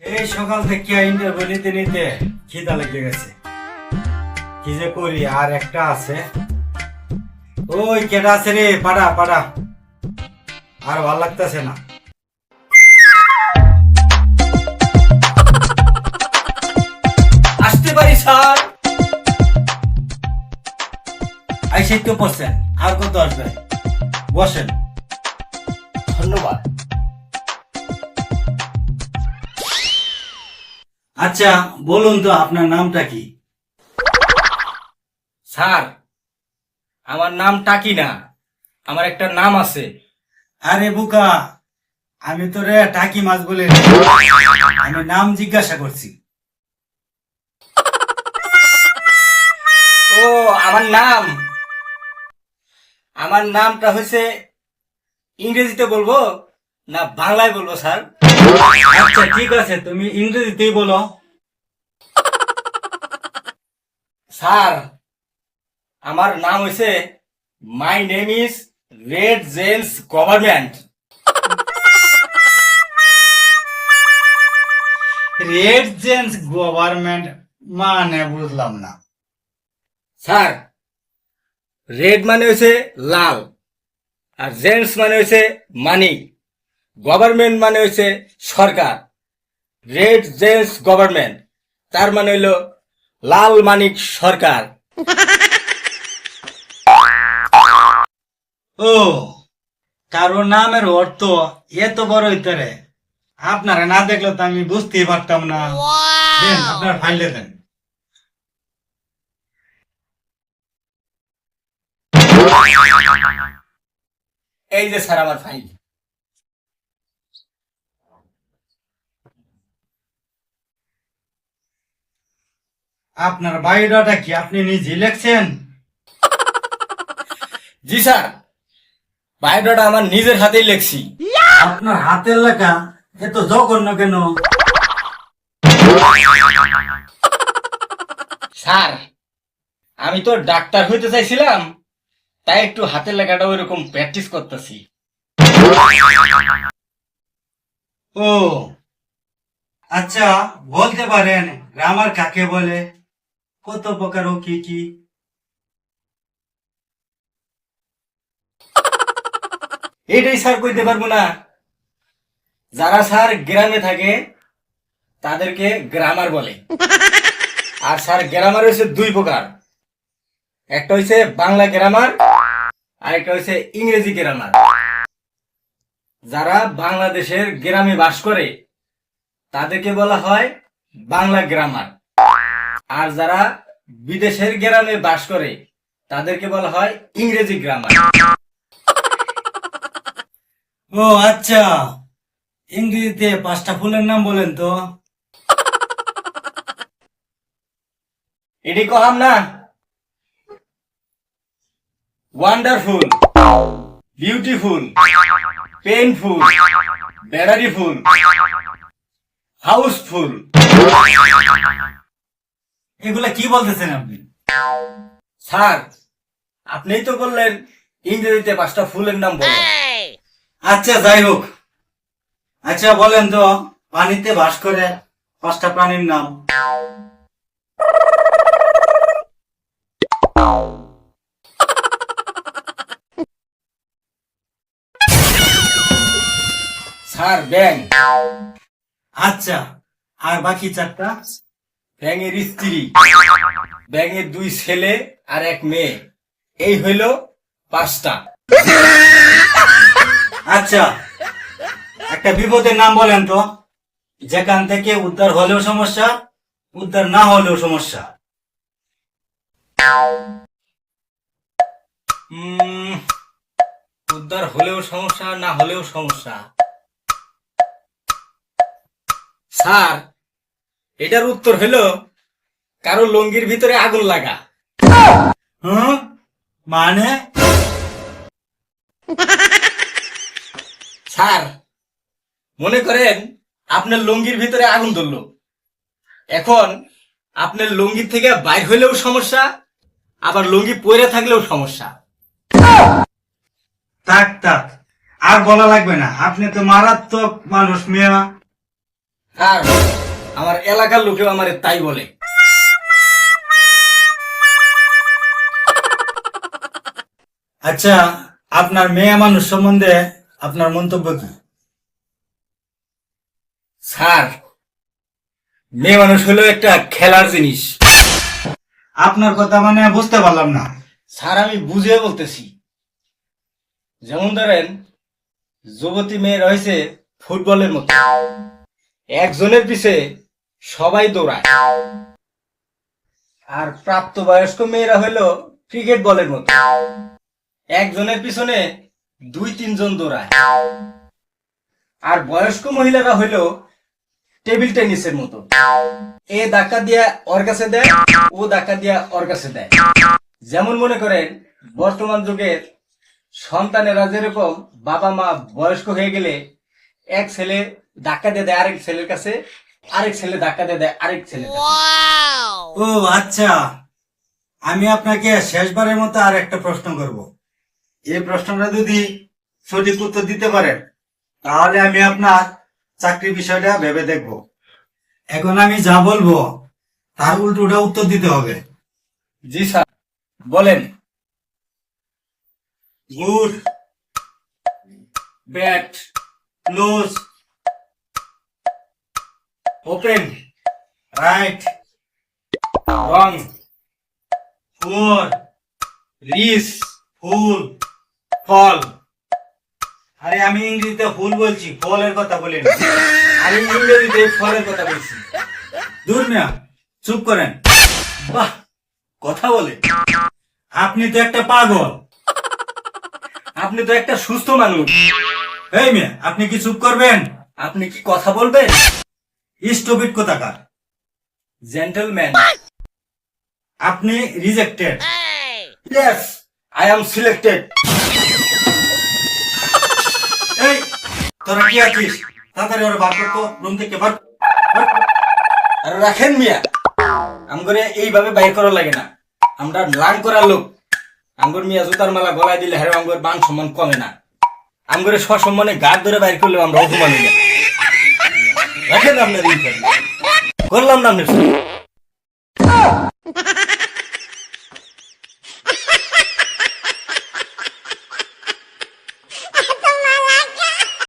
এই সকাল থেকে নিতে খিদা লেগে গেছে। কি যে করি, আর একটা আছে। ওই কেটা আছে রে? পাড়া পাড়া। আর ভালো লাগতেছে না। আসতে পারি, স্যার। আইসে তো পড়ছেন। আর কত আসবে? বসেন। ধন্যবাদ। আচ্ছা বলুন তো আপনার নামটা কি? স্যার আমার নাম টাকি না আমার একটা নাম আছে। আরে বুকা আমি তো রে টাকি মাছ বলে আমি নাম জিজ্ঞাসা করছি। ও আমার নাম। আমার নামটা হয়েছে ইংরেজিতে বলব না বাংলায় বলব স্যার? আচ্ছা ঠিক আছে, তুমি ইংরেজিতেই বলো। স্যার, আমার নাম হয়েছে my name is red jens government red jens government মানে বুঝলাম না। স্যার রেড মানে হয়েছে লাল, আর জেন্টস মানে হয়েছে মানি। গভর্নমেন্ট মানে হয়েছে সরকার। রেড জেন্স গভর্নমেন্ট তার মানে হইল লাল মানিক সরকার। ও কারও নামের অর্থ এত বড় হইতে আপনারা না দেখলে তো আমি বুঝতেই পারতাম না। দেন আপনার ফাইলে দেন। এই যে স্যার আমার ফাইল আপনার বায়োডাটা কি আপনি নিজে লিখছেন? জি স্যার। বায়োডাটা আমার নিজের হাতেই লেখছি। আপনার হাতের লেখা এত জঘন্য কেন? স্যার আমি তো ডাক্তার হইতে চাইছিলাম তাই একটু হাতের লেখাটা ওইরকম প্র্যাকটিস করতেছি। ও আচ্ছা বলতে পারেন গ্রামার কাকে বলে? কত প্রকার ও কি কি? এইটাই স্যার কইতে পারব না। যারা স্যার গ্রামে থাকে তাদেরকে গ্রামার বলে। আর স্যার গ্রামার হচ্ছে দুই প্রকার। একটা হচ্ছে বাংলা গ্রামার আর একটা হচ্ছে ইংরেজি গ্রামার। যারা বাংলাদেশের গ্রামে বাস করে তাদেরকে বলা হয় বাংলা গ্রামার। আর যারা বিদেশের গ্রামে বাস করে তাদেরকে বলা হয় ইংরেজি গ্রামার। ও আচ্ছা। ইংরেজিতে পাঁচটা ফুলের নাম বলেন তো। এটি কহাম না? Wonderful beautiful painful batteryful houseful এগুলা কি বলতেছেন আপনি? স্যার, আপনিই তো বললেন ইংরেজিতে পাঁচটা ফুলের নাম বলেন আচ্ছা যাই হোক। আচ্ছা বলেন তো, পানিতে বাস করে পাঁচটা প্রাণীর নাম। স্যার, ব্যাং। আচ্ছা আর বাকি চারটা? ব্যাঙের স্ত্রী ব্যাঙের দুই ছেলে আর এক মেয়ে। এই হইল পাঁচটা। আচ্ছা একটা বিপদের নাম বলেন তো। যেখান থেকে উদ্ধার হলেও সমস্যা উদ্ধার না হলেও সমস্যা। উদ্ধার হলেও সমস্যা না হলেও সমস্যা। স্যার এটার উত্তর হলো কারও লঙ্গির ভিতরে আগুন লাগা। হুম মানে? স্যার মনে করেন আপনার লঙ্গির ভিতরে আগুন ধরলো। এখন আপনার লঙ্গির থেকে বাইর হইলেও সমস্যা আবার লঙ্গি পরে থাকলেও সমস্যা। থাক থাক আর বলা লাগবে না। আপনি তো মারাত্মক মানুষ মিয়া। আর আমার এলাকার লোকেও আমার তাই বলে। আচ্ছা আপনার মেয়ে মানুষ সম্বন্ধে আপনার মন্তব্য কি? স্যার, মেয়ে মানুষ হলো একটা খেলার জিনিস। আপনার কথা মানে বুঝতে পারলাম না। স্যার, আমি বুঝে বলতেছি। যেমন ধরেন, যুবতী মেয়ে রয়েছে ফুটবলের মতো। একজনের পিছে সবাই দৌড়ায়। আর প্রাপ্তবয়স্ক মেয়েরা হলো ক্রিকেট বলের মতো। একজনের পিছনে দুই, তিনজন দৌড়ায়। আর বয়স্ক মহিলারা হলো টেবিল টেনিসের মতো। এ ধাক্কা দিয়া ওর কাছে দেয়, ও ধাক্কা দিয়া ওর কাছে দেয়। যেমন মনে করেন, বর্তমান যুগের সন্তানেরা যেরকম বাবা মা বয়স্ক হয়ে গেলে এক ছেলে ধাক্কা দিয়ে দেয় আরেক ছেলের কাছে আরেক ছেলে ধাক্কা দিয়ে দেয় আরেক ছেলে ও আচ্ছা। আমি আপনাকে শেষবারের মতো আর একটা প্রশ্ন করব। এই প্রশ্নটা যদি সঠিক উত্তর দিতে পারেন তাহলে আমি আপনার চাকরি বিষয়টা ভেবে দেখব। এখন আমি যা বলব তার উল্টোটা উত্তর দিতে হবে। জি স্যার বলেন। Good bad close open right wrong four rich full fall আরে আমি ইংরেজিতে ফুল বলছি ফলের কথা বলিনি। আমি ইংরেজিতে ফলের কথা বলছি। দূর মিয়া চুপ করেন। বাহ, কথা বলে। আপনি তো একটা পাগল। আপনি তো একটা সুস্থ মানুষ। এই মিয়া, আপনি কি চুপ করবেন? আপনি কি কথা বলবেন? স্টপিট কোথাকার জেন্টলম্যান আপনি rejected yes I am selected এই তোরা কি আছিস? তাড়াতাড়ি ওরা বার করতো রুম থেকে বার আর রাখেন মিয়া আমগরে এইভাবে বাইর করা লাগে না। আমরা লাং করার লোক। আমগর মিয়া জুতার মালা গলায় দিলে হারে আমগর মান সম্মান কমে না। আমগরে সসম্মানে গাছ ধরে বাইর করলেও আমরা অপমান হই না। রাখেন আপনার করলাম না।